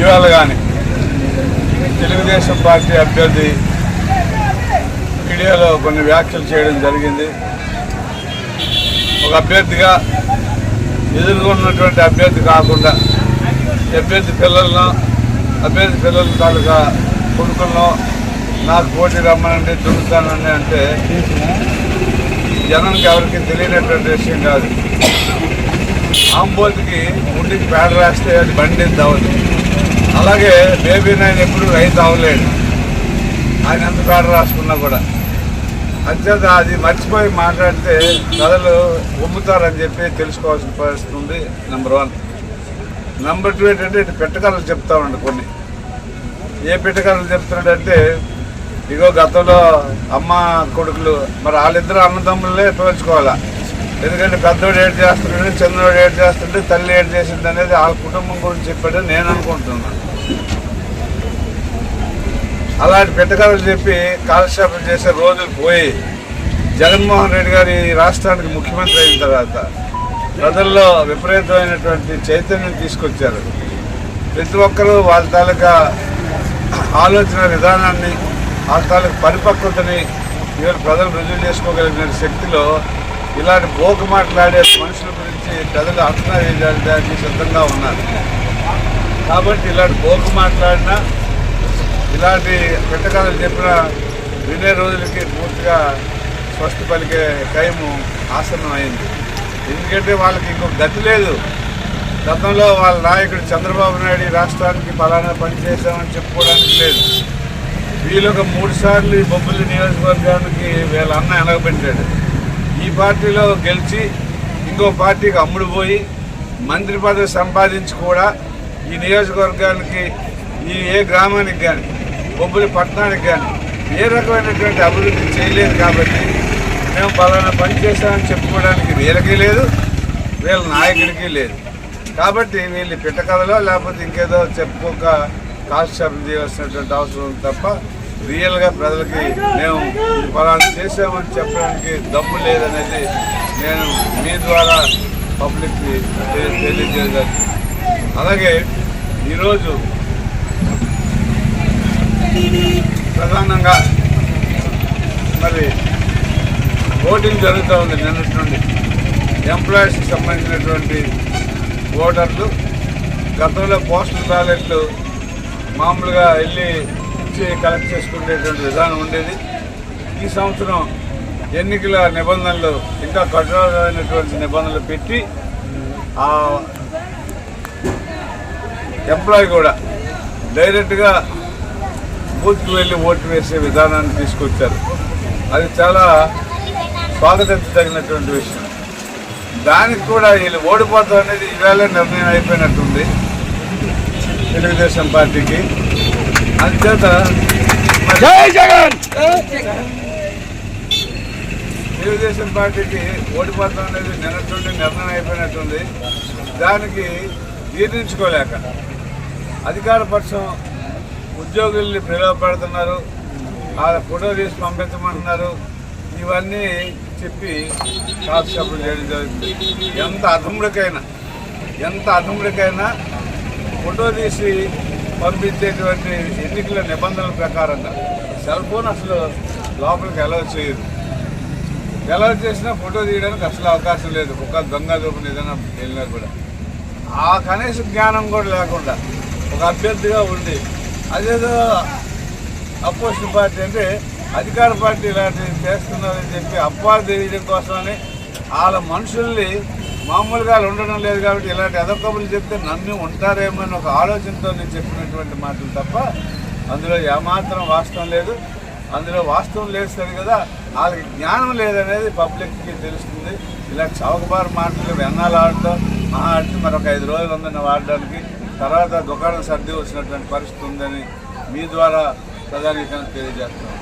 ఇవాళ కానీ తెలుగుదేశం పార్టీ అభ్యర్థి మీడియాలో కొన్ని వ్యాఖ్యలు చేయడం జరిగింది. ఒక అభ్యర్థిగా ఎదుర్కొన్నటువంటి అభ్యర్థి కాకుండా అభ్యర్థి పిల్లలను అభ్యర్థి పిల్లల తాలూకా కొడుకులను నాకు పోటీ రమ్మనండి దొరుకుతానని అంటే జనానికి ఎవరికి తెలియనటువంటి విషయం కాదు. ఆంబోతికి ముందుకి పేడ రాస్తే అది బండి అవుతుంది అలాగే బేబీ నాయన ఎప్పుడు రైతు అవ్వలేడు. ఆయన ఎంత పేడ రాసుకున్నా కూడా. అంతేత అది మర్చిపోయి మాట్లాడితే కథలు ఉమ్ముతారని చెప్పి తెలుసుకోవాల్సిన పరిస్థితి ఉంది నెంబర్ వన్ నెంబర్ టూ ఏంటంటే ఇటు పెట్టకలు చెప్తామండి కొన్ని. ఏ పెట్టకలు చెప్తున్నాడంటే ఇగో గతంలో అమ్మ కొడుకులు మరి వాళ్ళిద్దరు అన్నదమ్ములే పోల్చుకోవాలా ఎందుకంటే పెద్దోడు ఏడు చేస్తున్నాడు చంద్రుడు ఏడు చేస్తుంటే తల్లి ఏడు చేసింది అనేది వాళ్ళ కుటుంబం గురించి చెప్పాడని నేను అనుకుంటున్నాను అలాంటి పెట్టకలు చెప్పి కాలక్షేపం చేసే రోజులు పోయి జగన్మోహన్ రెడ్డి గారి ఈ రాష్ట్రానికి ముఖ్యమంత్రి అయిన తర్వాత ప్రజల్లో విపరీతమైనటువంటి చైతన్యం తీసుకొచ్చారు. ప్రతి ఒక్కరూ వాళ్ళ తాలూకా ఆలోచన విధానాన్ని వాళ్ళ తాలూకా పరిపక్వతని ఇవాళ ప్రజలు రుజువు చేసుకోగలిగిన శక్తిలో ఇలాంటి బోకు మాట్లాడే మనుషుల గురించి ప్రజలు అంచనా వేయడానికి సిద్ధంగా ఉన్నారు. కాబట్టి ఇలాంటి బోకు మాట్లాడినా ఇలాంటి పెట్టకథలు చెప్పిన వినే రోజులకి పూర్తిగా స్వస్తి పలికే టైము ఆసనం అయింది. ఎందుకంటే వాళ్ళకి ఇంకొక గతి లేదు. గతంలో వాళ్ళ నాయకుడు చంద్రబాబు నాయుడు రాష్ట్రానికి ఫలానా పని చేశామని చెప్పుకోవడానికి లేదు. వీళ్ళు ఒక మూడు సార్లు ఈ నియోజకవర్గానికి వీళ్ళ అన్న ఎనగబెట్టాడు ఈ పార్టీలో గెలిచి ఇంకో పార్టీకి అమ్ముడు పోయి మంత్రి పదవి సంపాదించి కూడా ఈ నియోజకవర్గానికి ఈ ఏ గ్రామానికి కానీ బొబ్బులి పట్టణానికి కానీ ఏ రకమైనటువంటి అభివృద్ధి చేయలేదు కాబట్టి మేము పలానా పని చేశామని చెప్పుకోవడానికి వీళ్ళకి లేదు వీళ్ళ నాయకుడికి లేదు. కాబట్టి వీళ్ళు పిట్టకథలో లేకపోతే ఇంకేదో చెప్పుకోక కాలక్షేపం చేయవలసినటువంటి అవసరం ఉంది తప్ప రియల్గా ప్రజలకి మేము పలానా చేసామని చెప్పడానికి దమ్ము లేదనేది నేను మీ ద్వారా పబ్లిక్కి తె- తెలియజేయగలను. అలాగే ఈరోజు ప్రధానంగా మరి ఓటింగ్ జరుగుతూ ఉంది నిన్నటి నుండి. ఎంప్లాయీస్కి సంబంధించినటువంటి ఓటర్లు గతంలో పోస్టల్ బ్యాలెట్లు మామూలుగా వెళ్ళి నుంచి కలెక్ట్ చేసుకునేటువంటి విధానం ఉండేది. ఈ సంవత్సరం ఎన్నికల నిబంధనలు ఇంకా కఠోరమైనటువంటి నిబంధనలు పెట్టి ఆ ఎంప్లాయీ కూడా డైరెక్ట్గా బూత్కి వెళ్ళి ఓటు వేసే విధానాన్ని తీసుకొచ్చారు. అది చాలా స్వాగతించదగినటువంటి విషయం. దానికి కూడా వీళ్ళు ఓడిపోతాం అనేది ఈవేళ నిర్ణయం అయిపోయినట్టుంది. తెలుగుదేశం పార్టీకి. అంచేత జై జగన్! తెలుగుదేశం పార్టీకి ఓడిపోతాం అనేది నిన్నటువంటి నిర్ణయం అయిపోయినట్టుంది. దానికి జీర్ణించుకోలేక అధికార పక్షం ఉద్యోగుల్ని పిలువపెడుతున్నారు ఆ ఫోటో తీసి పంపించమంటున్నారు. ఇవన్నీ చెప్పి కాలక్షేపం చేయడం జరుగుతుంది. ఎంత అధముడికైనా ఎంత అధముడికైనా ఫోటో తీసి పంపించేటువంటి ఎన్నికల నిబంధనల ప్రకారంగా సెల్ ఫోన్ అసలు లోపలికి అలౌ చేయదు. ఎలా చేసినా ఫోటో తీయడానికి అసలు అవకాశం లేదు. ఒక గంగా దూపం ఏదైనా వెళ్ళినా కూడా. ఆ కనీస జ్ఞానం కూడా లేకుండా ఒక అభ్యర్థిగా ఉండి అదేదో అపోజిషన్ పార్టీ అంటే అధికార పార్టీ ఇలాంటివి చేస్తున్నారని చెప్పి అప్పాలు తెలియడం కోసమని వాళ్ళ మనుషుల్ని మామూలుగా వాళ్ళు ఉండడం లేదు కాబట్టి ఇలాంటి ఎదకబులు చెప్తే నమ్మి ఉంటారేమో అని ఒక ఆలోచనతో నేను చెప్పినటువంటి మాటలు తప్ప అందులో ఏమాత్రం వాస్తవం లేదు. అందులో వాస్తవం లేదు సరి కదా వాళ్ళకి జ్ఞానం లేదనేది పబ్లిక్కి తెలుస్తుంది. ఇలా చౌకబారు మాటలు వెన్నాలు ఆడటం మహా ఆడితే మరొక ఐదు రోజులు ఉందని వాడడానికి తర్వాత దుకాణం సర్ది వచ్చినటువంటి పరిస్థితి ఉందని మీ ద్వారా ప్రధానికంగా తెలియజేస్తాం.